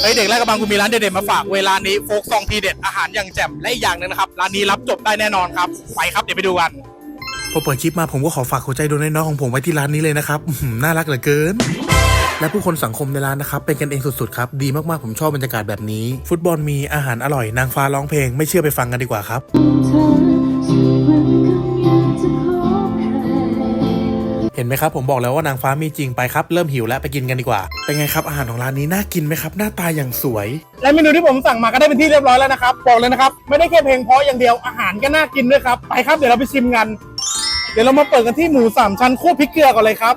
เฮ้ยเด็กแรกกระบังกูมีร้านเด็ดๆมาฝากเวลานี้โฟกซองทีเด็ดอาหารอย่างแจ่มและอีกอย่างหนึงนะครับร้านนี้รับจบได้แน่นอนครับไปครับเดี๋ยวไปดูกัน พอเปิดคลิปมาผมก็ขอฝากหัวใจดวงน้อยๆของผมไว้ที่ร้านนี้เลยนะครับอื้อหือน่ารักเหลือเกิน และผู้คนสังคมในร้านนะครับ เป็นกันเองสุดๆครับ ดีมากๆ ผมชอบบรรยากาศแบบนี้ ฟุตบอลมีอาหารอร่อยนางฟ้าร้องเพลง ไม่เชื่อไปฟังกันดีกว่าครับ นไหมครับผมบอกแล้วว่านางฟ้ามีจริงไปครับ เริ่มหิวแล้วไปกินกันดีกว่า เป็นไงครับอาหารของร้านนี้น่ากินไหมครับ หน้าตาอย่างสวย และเมนูที่ผมสั่งมาก็ได้เป็นที่เรียบร้อยแล้วนะครับบอกเลยนะครับไม่ได้แค่เพลงเพราะอย่างเดียวอาหารก็น่ากินด้วยครับไปครับเดี๋ยวเราไปชิมกัน เดี๋ยวเรามาเปิดกันที่หมูสามชั้นคั่วพริกเกลือก่อนเลยครับ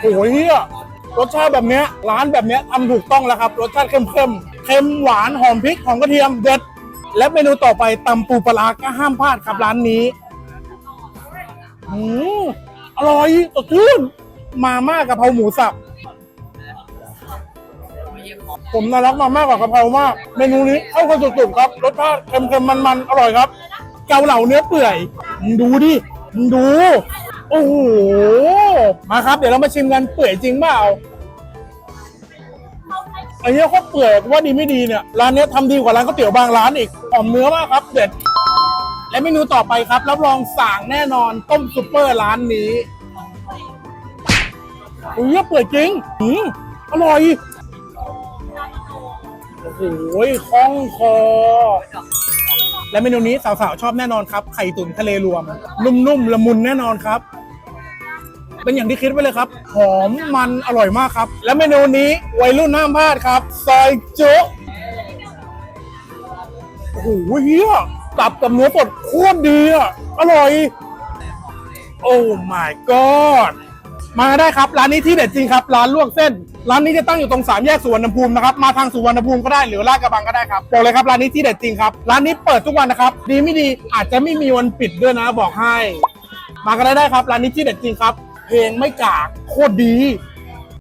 โอ้ยเฮียรสชาติแบบเนี้ยร้านแบบเนี้ยทำถูกต้องแล้วครับ รสชาติเข้มๆเค็มหวานหอมพริกหอมกระเทียมเด็ด และเมนูต่อไปตำปูปลาก็ห้ามพลาดครับร้านนี้อืม ร่อยสดชื่นมาม่ากะเพราหมูสับ ผมน่ารักมามากกว่ากะเพรามาก เมนูนี้เข้ากันสุดๆครับ รสชาติเค็มๆมันๆ อร่อยครับ เกาเหลาเนื้อเปื่อยมึงดูดิมึงดู โอ้โห มาครับ เดี๋ยวเรามาชิมกันเปื่อยจริงเปล่าไอ้เนี้ยโคตรเปื่อยว่าดีไม่ดีเนี่ย ร้านเนี้ยทำดีกว่าร้านก๋วยเตี๋ยวบางร้านอีกหอมเนื้อมากครับ เด็ด และเมนูต่อไปครับ รับรองสั่งแน่นอนต้มซุปเปอร์ร้านนี้อุ้ยเปื่อยจริงอืมอร่อย โอ้โหคล่องคอ และเมนูนี้สาวๆชอบแน่นอนครับ ไข่ตุ๋นทะเลรวม นุ่มๆละมุนแน่นอนครับ เป็นอย่างที่คิดไว้เลยครับ หอมมันอร่อยมากครับ และเมนูนี้วัยรุ่นห้ามพลาดครับ ซอยจ๊โอ้โหเฮีย ตับกับเนื้อสดโคตรดีอะ อร่อย โอ้ my god มาได้ครับ ร้านนี้ที่เด็ดจริงครับ ร้านลวกเส้น ร้านนี้จะตั้งอยู่ตรงสามแยกสุวรรณภูมินะครับ มาทางสุวรรณภูมิก็ได้หรือลาดกระบังก็ได้ครับบอกเลยครับร้านนี้ที่เด็ดจริงครับ ร้านนี้เปิดทุกวันนะครับ ดีไม่ดีอาจจะไม่มีวันปิดด้วยนะบอกให้ มากันได้ได้ครับ ร้านนี้ที่เด็ดจริงครับ เพลงไม่กากโคตรดี